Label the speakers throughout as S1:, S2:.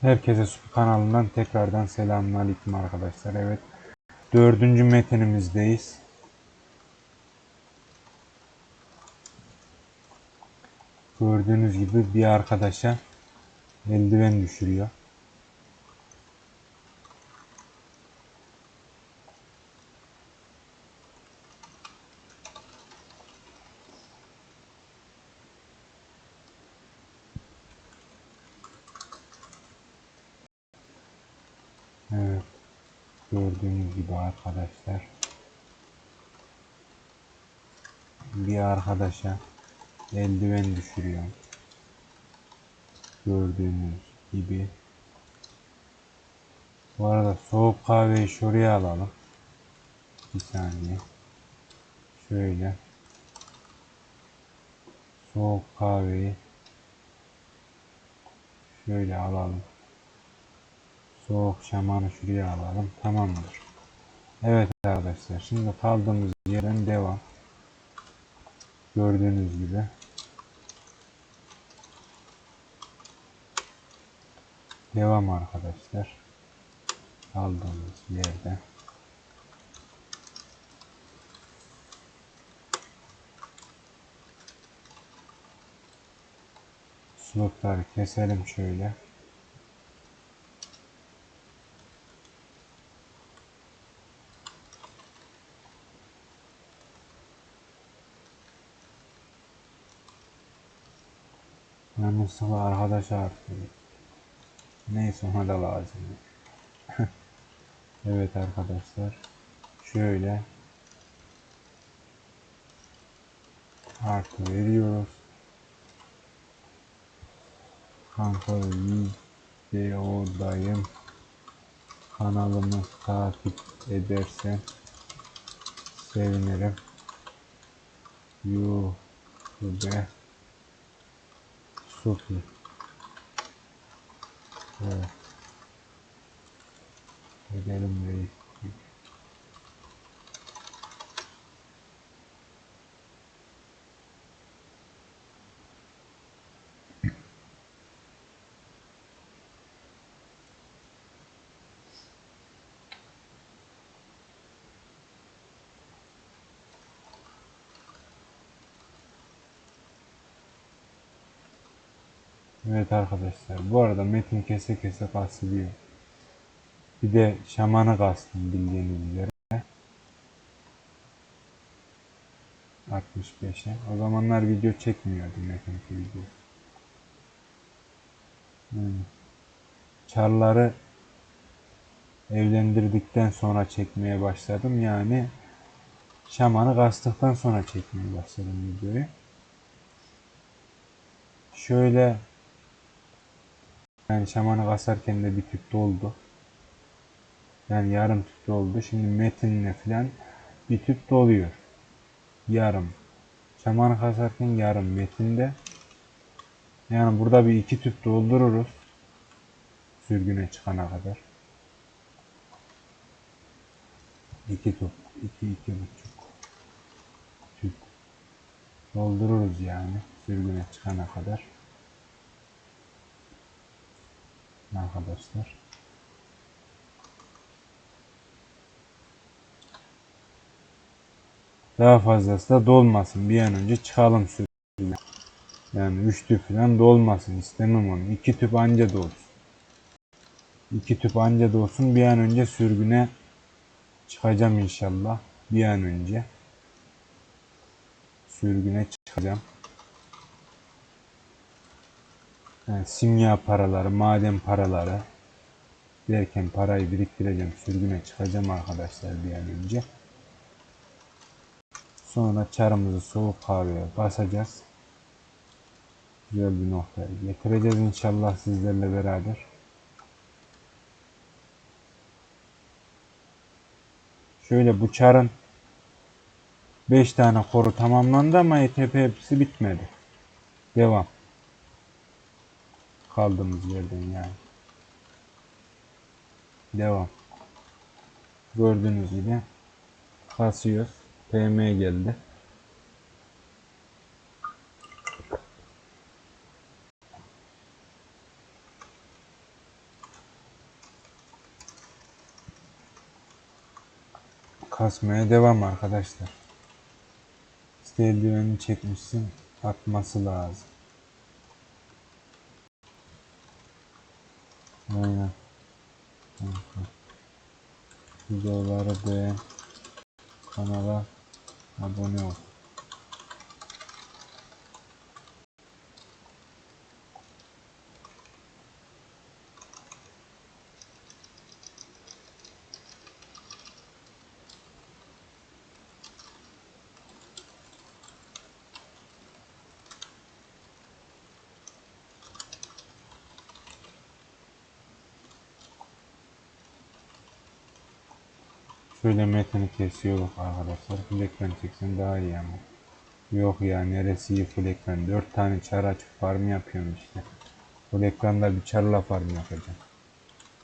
S1: Herkese Su kanalından tekrardan selamünaleyküm arkadaşlar. Evet. Dördüncü metinimizdeyiz. Gördüğünüz gibi bir arkadaşa eldiven düşürüyor. Evet. Gördüğünüz gibi arkadaşlar. Bir arkadaşa eldiven düşürüyor. Gördüğünüz gibi. Bu arada soğuk kahveyi şuraya alalım. Bir saniye. Şöyle. Soğuk kahveyi şöyle alalım. Soğuk şamanı şuraya alalım. Tamamdır. Evet arkadaşlar. Şimdi kaldığımız yerden devam. Gördüğünüz gibi. Devam arkadaşlar. Kaldığımız yerde. Slotları keselim şöyle. Yanlışlıkla arkadaş artıyor. Neyse ona da lazım. evet arkadaşlar. Şöyle. Artı veriyoruz. Kanka videodayım. Kanalımı takip edersen sevinirim. YouTube Super. Evet. Edelim reis. Evet arkadaşlar bu arada metin kese kese kastediyor. Bir de şamanı kastım bildiğiniz üzere. 65'e. O zamanlar video çekmiyordu metin video. Hmm. Çarları evlendirdikten sonra çekmeye başladım. Yani şamanı kastıktan sonra çekmeye başladım videoyu. Şöyle yani şamanı kasarken de bir tüp doldu. Yani yarım tüp doldu. Şimdi metinle falan bir tüp doluyor. Yarım. Şamanı kasarken yarım metinde. Yani burada bir iki tüp doldururuz. Sürgüne çıkana kadar. İki tüp. iki iki buçuk. Tüp. Doldururuz yani. Sürgüne çıkana kadar. Arkadaşlar. Daha fazlası da dolmasın. Bir an önce çıkalım sürgüne. Yani 3 tüp falan dolmasın. istemem onu. 2 tüp anca dolsun. 2 tüp anca dolsun. Bir an önce sürgüne çıkacağım inşallah. Bir an önce. Sürgüne çıkacağım. Yani simya paraları, maden paraları derken parayı biriktireceğim, sürgüne çıkacağım arkadaşlar bir an önce. Sonra çarımızı soğuk kahveye basacağız. Güzel bir noktaya getireceğiz inşallah sizlerle beraber. Şöyle bu çarın 5 tane koru tamamlandı ama ETP hepsi bitmedi. Devam Kaldığımız yerden yani. Devam. Gördüğünüz gibi kasıyoruz. PM geldi. Kasmaya devam arkadaşlar. İşte eldiveni çekmişsin. Atması lazım. Aynen. Videoları beğen. Kanala abone ol. Şöyle metini kesiyoruz arkadaşlar. Full ekran çeksen daha iyi ama. Yok ya neresi iyi full ekran. 4 tane çar açıp farm yapıyorum işte. Full ekranda bir çarla farm yapacağım.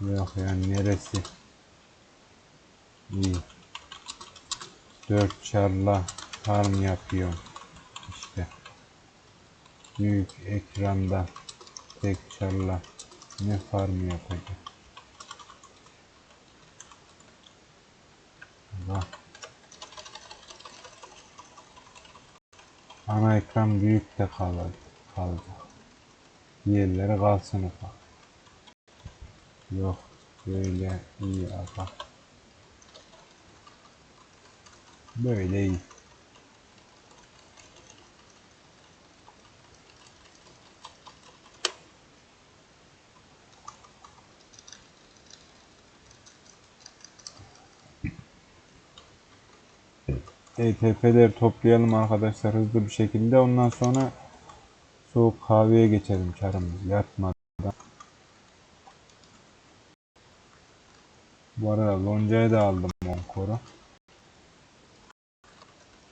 S1: Yok ya neresi iyi. 4 çarla farm yapıyorum. İşte. Büyük ekranda tek çarla ne farm yapacağım. Allah. Ana ekran büyük de kalır, kalacak. Diğerleri kalsın ufak. Yok böyle iyi aga. Böyle iyi. ETP'leri toplayalım arkadaşlar hızlı bir şekilde. Ondan sonra soğuk kahveye geçelim çarımız yatmadan. Bu arada loncayı da aldım Monkor'u.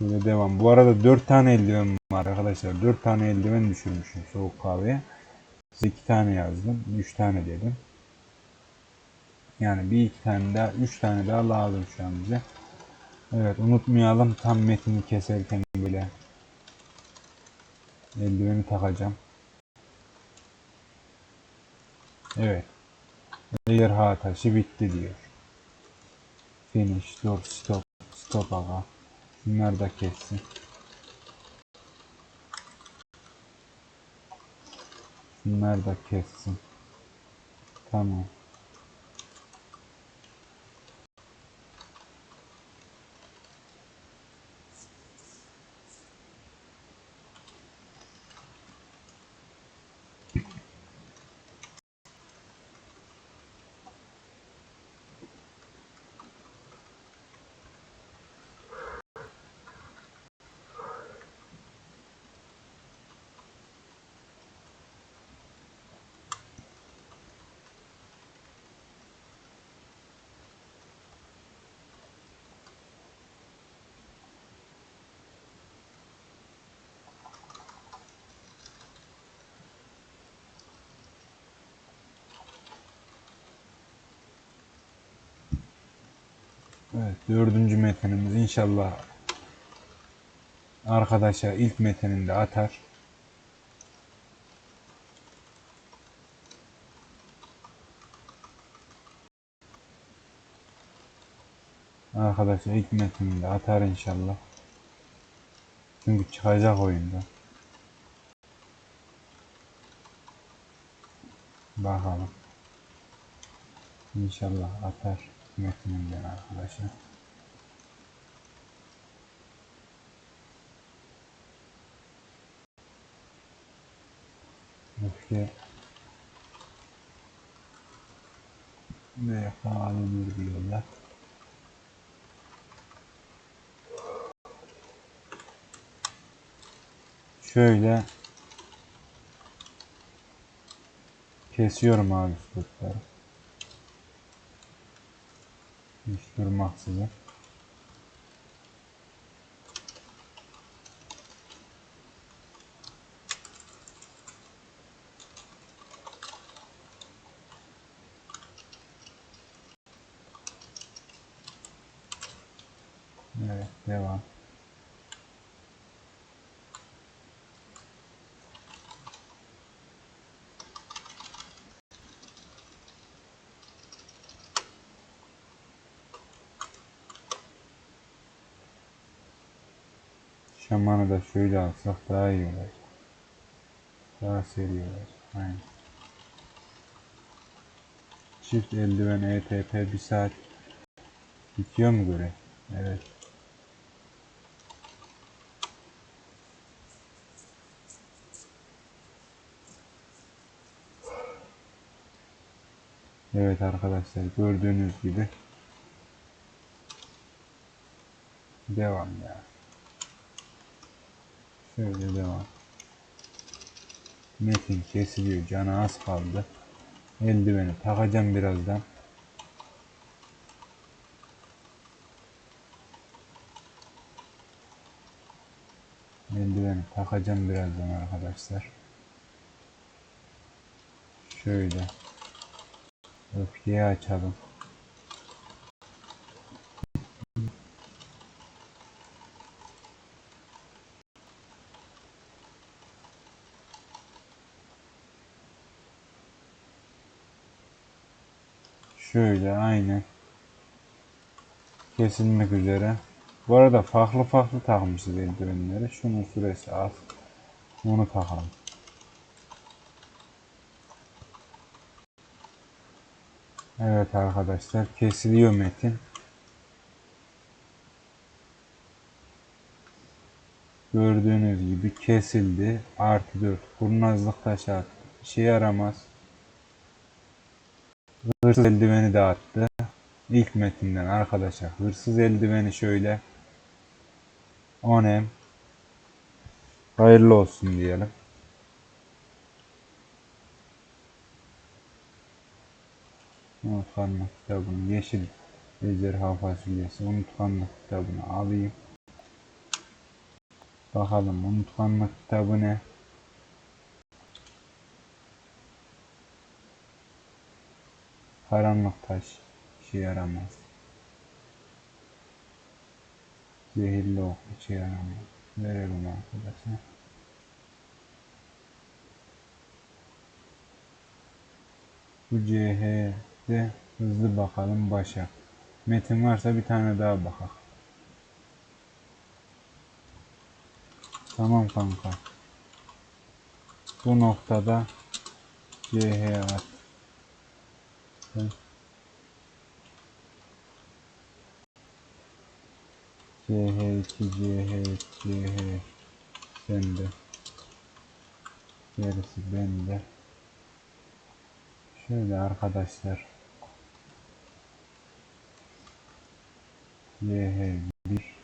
S1: Böyle devam. Bu arada 4 tane eldiven var arkadaşlar. 4 tane eldiven düşürmüşüm soğuk kahveye. Size 2 tane yazdım. 3 tane dedim. Yani bir iki tane daha, 3 tane daha lazım şu an bize. Evet unutmayalım tam metini keserken bile eldiveni takacağım. Evet. Ejderha taşı bitti diyor. Finish, dur, stop, stop aga. Bunlar da kessin. Bunlar da kessin. Tamam. Evet dördüncü metinimiz inşallah arkadaşa ilk metininde atar. Arkadaşa ilk metininde atar inşallah. Çünkü çıkacak oyunda. Bakalım. İnşallah atar metninden arkadaşlar. Öfke ve halidir diyorlar. Şöyle kesiyorum abi slotları. Durmaksızın. Şamanı da şöyle alsak daha iyi olacak. Daha seri olacak. Aynen. Çift eldiven ETP bir saat bitiyor mu göre? Evet. Evet arkadaşlar gördüğünüz gibi devam ya. Şöyle devam. Metin kesiliyor. Canı az kaldı. Eldiveni takacağım birazdan. Eldiveni takacağım birazdan arkadaşlar. Şöyle. Öfkeyi açalım. Şöyle aynen. Kesilmek üzere. Bu arada farklı farklı takmışız eldivenleri. Şunun süresi az. Onu takalım. Evet arkadaşlar kesiliyor metin. Gördüğünüz gibi kesildi. Artı 4. Kurnazlık taşı attı. İşe yaramaz. Hırsız eldiveni de attı. İlk metinden arkadaşlar. Hırsız eldiveni şöyle. 10M. Hayırlı olsun diyelim. Unutkanlık kitabını yeşil ejderha fasulyesi unutkanlık kitabını alayım. Bakalım unutkanlık kitabı ne? Karanlık taş işe yaramaz. Zehirli ok işe yaramaz. Verelim arkadaşlar. Bu CH'de hızlı bakalım başa. Metin varsa bir tane daha bakalım. Tamam kanka. Bu noktada CH at. Sen- CH2, CH, CH sende. Gerisi bende. Şöyle arkadaşlar. YH1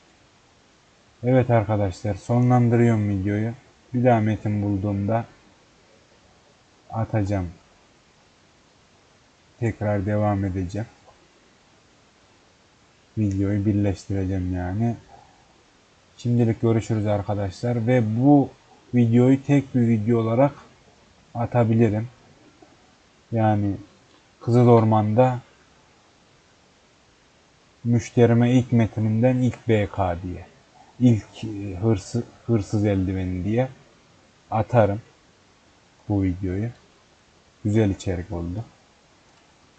S1: Evet arkadaşlar sonlandırıyorum videoyu. Bir daha metin bulduğumda atacağım. Tekrar devam edeceğim. Videoyu birleştireceğim yani. Şimdilik görüşürüz arkadaşlar ve bu videoyu tek bir video olarak atabilirim. Yani Kızıl Orman'da müşterime ilk metininden ilk BK diye ilk e, hırsız, hırsız eldiveni diye atarım bu videoyu. Güzel içerik oldu.